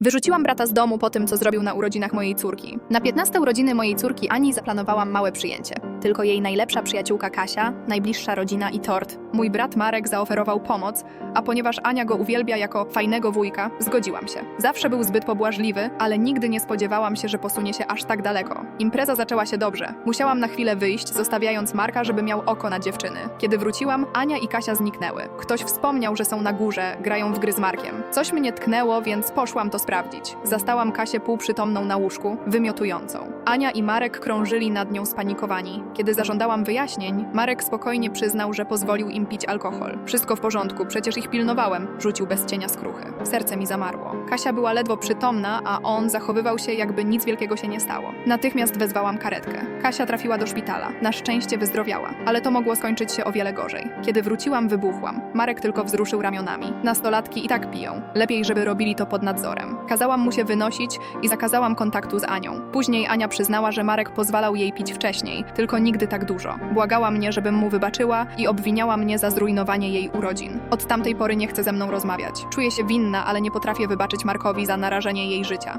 Wyrzuciłam brata z domu po tym, co zrobił na urodzinach mojej córki. Na 15 urodziny mojej córki Ani zaplanowałam małe przyjęcie. Tylko jej najlepsza przyjaciółka Kasia, najbliższa rodzina i tort. Mój brat Marek zaoferował pomoc, a ponieważ Ania go uwielbia jako fajnego wujka, zgodziłam się. Zawsze był zbyt pobłażliwy, ale nigdy nie spodziewałam się, że posunie się aż tak daleko. Impreza zaczęła się dobrze. Musiałam na chwilę wyjść, zostawiając Marka, żeby miał oko na dziewczyny. Kiedy wróciłam, Ania i Kasia zniknęły. Ktoś wspomniał, że są na górze, grają w gry z Markiem. Coś mnie tknęło, więc poszłam to sprawdzić. Zastałam Kasię półprzytomną na łóżku, wymiotującą. Ania i Marek krążyli nad nią spanikowani. Kiedy zażądałam wyjaśnień, Marek spokojnie przyznał, że pozwolił im pić alkohol. Wszystko w porządku, przecież ich pilnowałem, rzucił bez cienia skruchy. Serce mi zamarło. Kasia była ledwo przytomna, a on zachowywał się, jakby nic wielkiego się nie stało. Natychmiast wezwałam karetkę. Kasia trafiła do szpitala. Na szczęście wyzdrowiała, ale to mogło skończyć się o wiele gorzej. Kiedy wróciłam, wybuchłam. Marek tylko wzruszył ramionami. Nastolatki i tak piją. Lepiej, żeby robili to pod nadzorem. Kazałam mu się wynosić i zakazałam kontaktu z Anią. Później Ania przyznała, że Marek pozwalał jej pić wcześniej, tylko nigdy tak dużo. Błagała mnie, żebym mu wybaczyła i obwiniała mnie za zrujnowanie jej urodzin. Od tamtej pory nie chce ze mną rozmawiać. Czuję się winna, ale nie potrafię wybaczyć Markowi za narażenie jej życia.